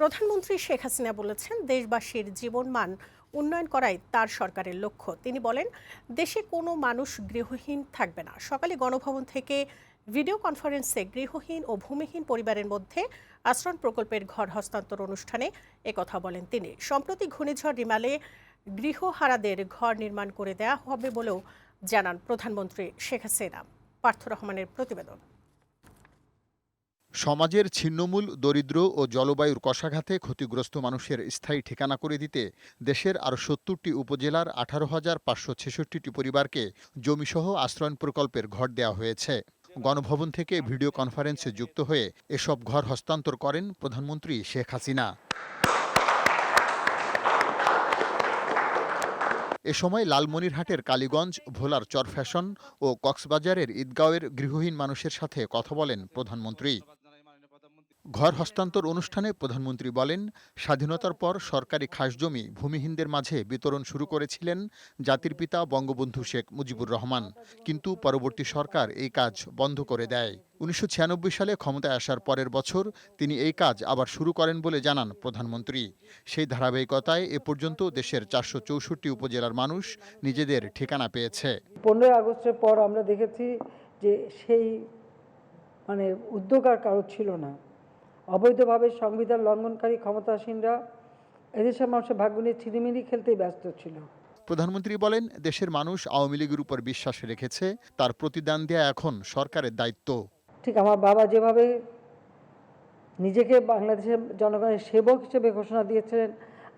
প্রধানমন্ত্রী শেখ হাসিনা বলেছেন, দেশবাসীর জীবনমান উন্নয়ন করাই তার সরকারের লক্ষ্য। তিনি বলেন, দেশে কোনো মানুষ গৃহহীন থাকবে না। সকালে গণভবন থেকে ভিডিও কনফারেন্সে গৃহহীন ও ভূমিহীন পরিবারের মধ্যে আশ্রয় প্রকল্পের ঘর হস্তান্তর অনুষ্ঠানে একথা বলেন তিনি। সম্প্রতি ঘূর্ণিঝড় রিমালে গৃহহারাদের ঘর নির্মাণ করে দেয়া হবে বলেও জানান প্রধানমন্ত্রী শেখ হাসিনা। পার্থ রহমানের প্রতিবেদন। সমাজের ছিন্নমূল, দরিদ্র ও জলবায়ুর কষাঘাতে ক্ষতিগ্রস্ত মানুষের স্থায়ী ঠিকানা করে দিতে দেশের আরও সত্তরটি উপজেলার আঠারো হাজার পাঁচশো ছেষট্টিটি পরিবারকে জমিসহ আশ্রয়ণ প্রকল্পের ঘর দেওয়া হয়েছে। গণভবন থেকে ভিডিও কনফারেন্সে যুক্ত হয়ে এসব ঘর হস্তান্তর করেন প্রধানমন্ত্রী শেখ হাসিনা। এ সময় লালমনিরহাটের কালীগঞ্জ, ভোলার চর ফ্যাশন ও কক্সবাজারের ঈদগাঁওয়ের গৃহহীন মানুষের সাথে কথা বলেন প্রধানমন্ত্রী। ঘর হস্তান্তর অনুষ্ঠানে প্রধানমন্ত্রী বলেন, স্বাধীনতার পর সরকারি খাসজমি ভূমিহীনদের মাঝে বিতরণ শুরু করেছিলেন জাতির পিতা বঙ্গবন্ধু শেখ মুজিবুর রহমান। কিন্তু পরবর্তী সরকার এই কাজ বন্ধ করে দেয়। উনিশশো ছিয়ানব্বই সালে ক্ষমতায় আসার পরের বছর তিনি এই কাজ আবার শুরু করেন বলে জানান প্রধানমন্ত্রী। সেই ধারাবাহিকতায় এ পর্যন্ত দেশের চারশো চৌষট্টি উপজেলার মানুষ নিজেদের ঠিকানা পেয়েছে। পনেরোই আগস্টের পর আমরা দেখেছি যে সেই মানে উদ্যোগ আর কারও ছিল না। অবৈধভাবে সংবিধান লঙ্ঘনকারী ক্ষমতাসীনরা এদেশের মানুষের ভাগ্য নিয়ে ছিনিমিনি খেলতেই ব্যস্ত ছিল। প্রধানমন্ত্রী বলেন দেশের মানুষ আওয়ামী লীগের উপর বিশ্বাস রেখেছে তার প্রতিদান দেয়া এখন সরকারের দায়িত্ব। ঠিক আমার বাবা যেভাবে নিজেকে বাংলাদেশের জনগণের সেবক হিসেবে ঘোষণা দিয়েছিলেন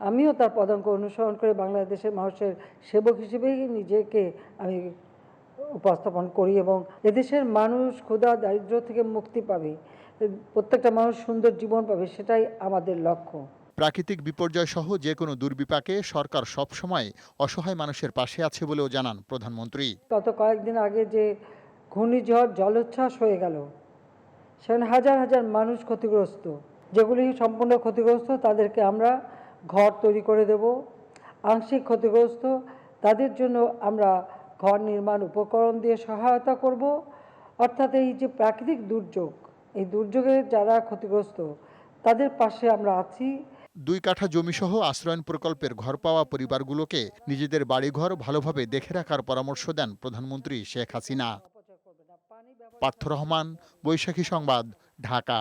আমিও তার পদাঙ্ক অনুসরণ করে বাংলাদেশের মানুষের সেবক হিসেবেই নিজেকে আমি উপস্থাপন করি এবং এদেশের মানুষ ক্ষুধা দারিদ্র থেকে মুক্তি পাবে প্রত্যেকটা মানুষ সুন্দর জীবন পাবে সেটাই আমাদের লক্ষ্য। প্রাকৃতিক বিপর্যয় সহ যে কোনো দুর্বিপাকে সরকার সবসময় অসহায় মানুষের পাশে আছে বলেও জানান প্রধানমন্ত্রী। গত কয়েকদিন আগে যে ঘূর্ণিঝড় জলোচ্ছ্বাস হয়ে গেল সেখানে হাজার হাজার মানুষ ক্ষতিগ্রস্ত। যেগুলি সম্পূর্ণ ক্ষতিগ্রস্ত তাদেরকে আমরা ঘর তৈরি করে দেব। আংশিক ক্ষতিগ্রস্ত তাদের জন্য আমরা ঘর নির্মাণ উপকরণ দিয়ে সহায়তা করব। অর্থাৎ এই যে প্রাকৃতিক দুর্যোগ, এই দুর্যোগে যারা ক্ষতিগ্রস্ত, তাদের পাশে আমরা আছি। দুই কাঠা জমিসহ আশ্রয়ন প্রকল্পের ঘর পাওয়া পরিবারগুলোকে নিজেদের বাড়িঘর ভালোভাবে দেখে রাখার পরামর্শ দেন প্রধানমন্ত্রী শেখ হাসিনা। পার্থ রহমান, বৈশাখী সংবাদ, ঢাকা।